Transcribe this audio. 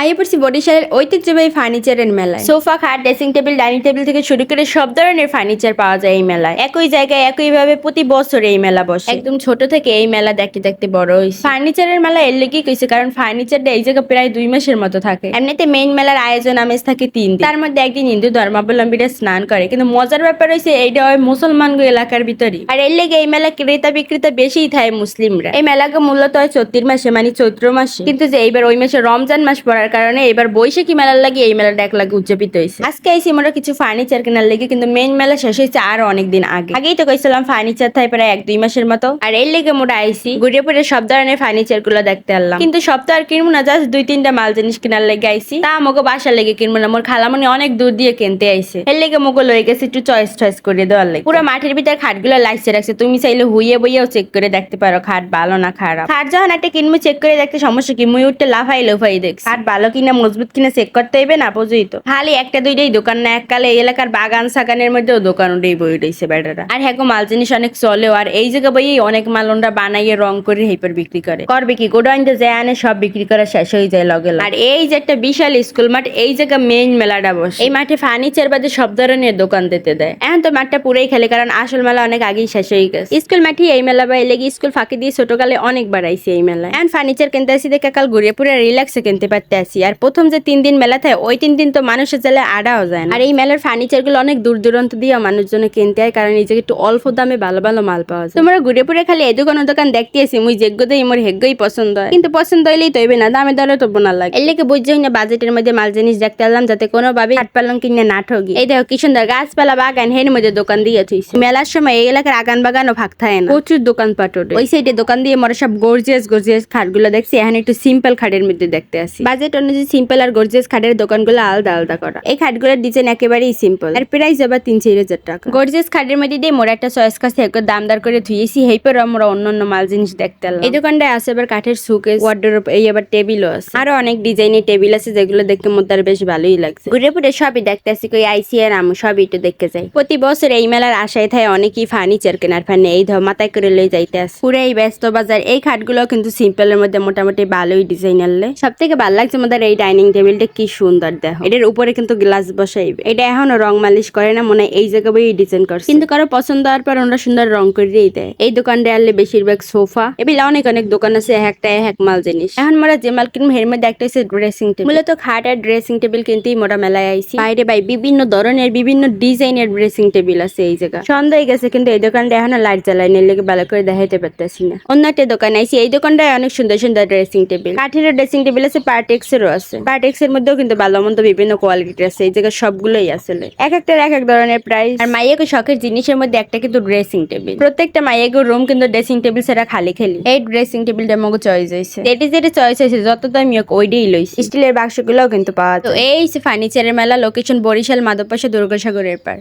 আইয়ে পড়ছি বরিশালের ঐতিহ্যবাহী ফার্নিচারের মেলায়। সোফা খাট ড্রেসিং টেবিল ডাইনিং টেবিল থেকে শুরু করে সব ধরনের ফার্নিচার পাওয়া যায় এই মেলায়। একই জায়গায় একইভাবে প্রতি বছর এই মেলা বসে। একদম ছোট থেকে এই মেলা দেখতে দেখতে বড় হয়েছে। ফার্নিচারের মেলা এর লেগেই কইছে কারণ ফার্নিচারটা এই জায়গা প্রায় দুই মাসের মতো থাকে। এমনিতে মেইন মেলার আয়োজন আমেজ থাকে তিন তার মধ্যে একদিন হিন্দু ধর্মাবলম্বীরা স্নান করে কিন্তু মজার ব্যাপার হয়েছে এইটা হয় মুসলমান এলাকার ভিতরে আর এর লেগে এই মেলা ক্রেতা বিক্রেতা বেশিই থাকে মুসলিমরা। এই মেলাকে মূলত হয় চৈত্র মাসে মানে চৈত্র মাসে। কিন্তু যে এইবার ওই মাসে রমজান মাস পড়ার কারণে এবার বৈশাখী মেলার লাগে এই মেলাটা এক লাগে উদযাপিত হয়েছে। আজকে আইসি আমরা কিছু ফার্নিচার কেনার লেগে, কিন্তু মেইন মেলা শেষ হয়েছে আরও অনেকদিন আগে। আগেই তো কইছিলাম ফার্নিচার থাই প্রায় এক দুই মাসের মতো। আর এর লেগে মোটা আইসি, ঘুরে পরে সব ধরনের ফার্নিচারগুলো দেখতে আনলাম। কিন্তু সব তো আর কিনবো না জাস্ট দুই তিনটা মাল জিনিস কেনার লেগে আইসি। তা আমাকে বাসার লেগে কিনবো না, মোর খালামনি অনেক দূর দিয়ে কিনতে আইসে এর লেগে মোগো লয়ে গেছে একটু চয়েস টয়েস করে দেওয়ার লেগে। পুরো মাঠের ভিতরে খাটগুলো লাইসে রাখছে, তুমি চাইলে হুইয়ে বইয়েও চেক করে দেখতে পারো খাট ভালো না খারাপ। খাট যখন একটা কিনবো চেক করে দেখতে সমস্যা কি? মুই উঠতে লাফাই লাফাই দেখ খাট ভালো কিনা, মজবুত কিনা চেক করতে হইবে না বুঝই তো। খালি একটা দুইটাই দোকান না এককালে এই এলাকার বাগান সাগানের মধ্যেও দোকান উঠেই বই উঠেছে বেটারা। আর হ্যাঁ মাল জিনিস অনেক চলেও আর এই জায়গা বই অনেক মাল ওনরা বানাইয়ে রং করে হেপার বিক্রি করে। করবে কি? গোডাউন যে যায় আনে, সব বিক্রি করা শেষ হয়ে যায় লগে। আর এই যে একটা বিশাল স্কুল মাঠ, এই জায়গা মেইন মেলাটা বসে। এই মাঠে ফার্নিচার বাদে সব ধরনের দোকান দিতে দেয়। এখন তো মাঠটা পুরাই খেলে, কারণ আসল মেলা অনেক আগেই শেষ হয়ে গেছে। স্কুল মাঠে এই মেলা বা লেগে স্কুল ফাঁকি দিয়ে ছোটকালে অনেক বাড়াইছে এই মেলা এখন ফার্নিচার কিনতে আসি দেখে কাল ঘুরে পুরো রিল্যাক্সে কিনতে পারতে আসি আর প্রথম যে তিন দিন মেলা থাকে ওই তিন দিন তো মানুষের জেলে আডাও যায় না। আর এই মেলার ফার্নিচারগুলো অনেক দূর দূরান্ত দিয়ে মানুষজন কিনতে হয় কারণ এই জায়গায় একটু অল্প দামে ভালো ভালো মাল পাওয়া যায়। তোমরা ঘুরে পুরে খালি এই দোকান দোকান দেখতে আসি মুই যোগ্য দেই মোর হেগ্যই পছন্দ হয়। কিন্তু পছন্দ হইলেই তৈবে না দামে দরে তো বোনা লাগে। এর লেগে বুঝছি না বাজেটের মধ্যে মাল জিনিস দেখতে এলাম যাতে কোনোভাবে হাট পালং কিনে না ঠগি। এই দেখো কি সুন্দর গাছপালা বাগান হের মধ্যে দোকান দিয়ে থুইছে। মেলার সময় এই এলাকার আগান বাগানও ফাঁক থাকে না। প্রচুর দোকান পাটরে ওই সাইডে দোকান দিয়ে মোরা সব গর্জিয়াস গর্জিয়াস খাটগুলো দেখছি এখন একটু সিম্পল খাটের মধ্যে দেখতে আসি। বাজেট অনুযায়ী সিম্পল আর গর্জিয়াস খাটের দোকানগুলো আলাদা আলাদা করা। এই খাটগুলোর ডিজাইন একেবারেই সিম্পল আর প্রাইস আবার তিন চার হাজার টাকা। গর্জিয়াস খাটের মধ্যে দিয়ে মোরা একটা চয়েস কাছে একটু দামদার করে ধুয়েছি হেইপর আমরা অন্য অন্য মাল জিনিস দেখতে। এই দোকানটায় আছে আবার কাঠের সুকেস ওয়ার্ডরোব এই আবার টেবিলও আছে। আরও অনেক ডিজাইনের টেবিল আছে যেগুলো দেখতে আর বেশ ভালোই লাগছে। ঘুরে ফুটে সবই দেখতে আসি, কই আইসি আর আমি সবই একটু দেখতে যাই। প্রতি বছর এই মেলার আশায় থাকে অনেকই ফার্নিচার কেনার ফানে এই ধর মাথায় করে লই যাইতে আসে। পুরো এই ব্যস্ত বাজার, এই খাটগুলো কিন্তু সিম্পলের মধ্যে মোটামুটি ভালোই ডিজাইন আনলে সব থেকে ভালো লাগছে আমাদের এই ডাইনিং টেবিলটা কি সুন্দর দেখো। এটার উপরে কিন্তু গ্লাস বসাইবে এটা এখনও রং মালিশ করে না, মনে হয় এই জায়গায় ডিজাইন করছে। কিন্তু কারও পছন্দ হওয়ার পর ওরা সুন্দর রং করেই দেয়। এই দোকানটা আনলে বেশিরভাগ সোফা। এবিলে অনেক অনেক দোকান আছে এক একটা এক মাল জিনিস। এখন মোরা যে মাল কিনবো, এর মধ্যে একটা হচ্ছে ড্রেসিং টেবিল মূলত খাট আর ড্রেসিং টেবিল কিনতেই মোরা মেলায় আইছি। বাইরে বাই বিভিন্ন ধরনের, বিভিন্ন ডিজাইনের ড্রেসিং টেবিল আছে এই জায়গা। সন্ধ্যা হয়ে গেছে, কিন্তু এই দোকানটা এখনও লাইট জ্বালাই নিয়ে লেগে ভালো করে দেখাইতে পারতেছি না। অন্য একটা দোকান আইছি, এই দোকানটায় অনেক সুন্দর সুন্দর ড্রেসিং টেবিল কাঠের ড্রেসিং টেবিল আছে পার্টেক্স এরও আছে। পার্টেক্স এর মধ্যেও কিন্তু ভালো মন্দ বিভিন্ন কোয়ালিটির আছে। এই জায়গায় সবগুলোই আসলে এক একটার এক এক ধরনের প্রাইস আর মাইয়াকে শখের জিনিসের মধ্যে একটা কিন্তু ড্রেসিং টেবিল প্রত্যেকটা মাইয়াকে রুম কিন্তু ড্রেসিং টেবিল সেটা খালি খালি। এই ড্রেসিং টেবিলটা মগে চয়েস হয়েছে যেটি যেটি চয়েস হয়েছে যত দামি হোক ওইটাই লইছি। স্টিলের বাক্সগুলোও কিন্তু পাওয়া তো এই ফার্নিচারের মেলা। লোকেশন বরিশাল, মাধবপাশা, দুর্গাসাগরের পার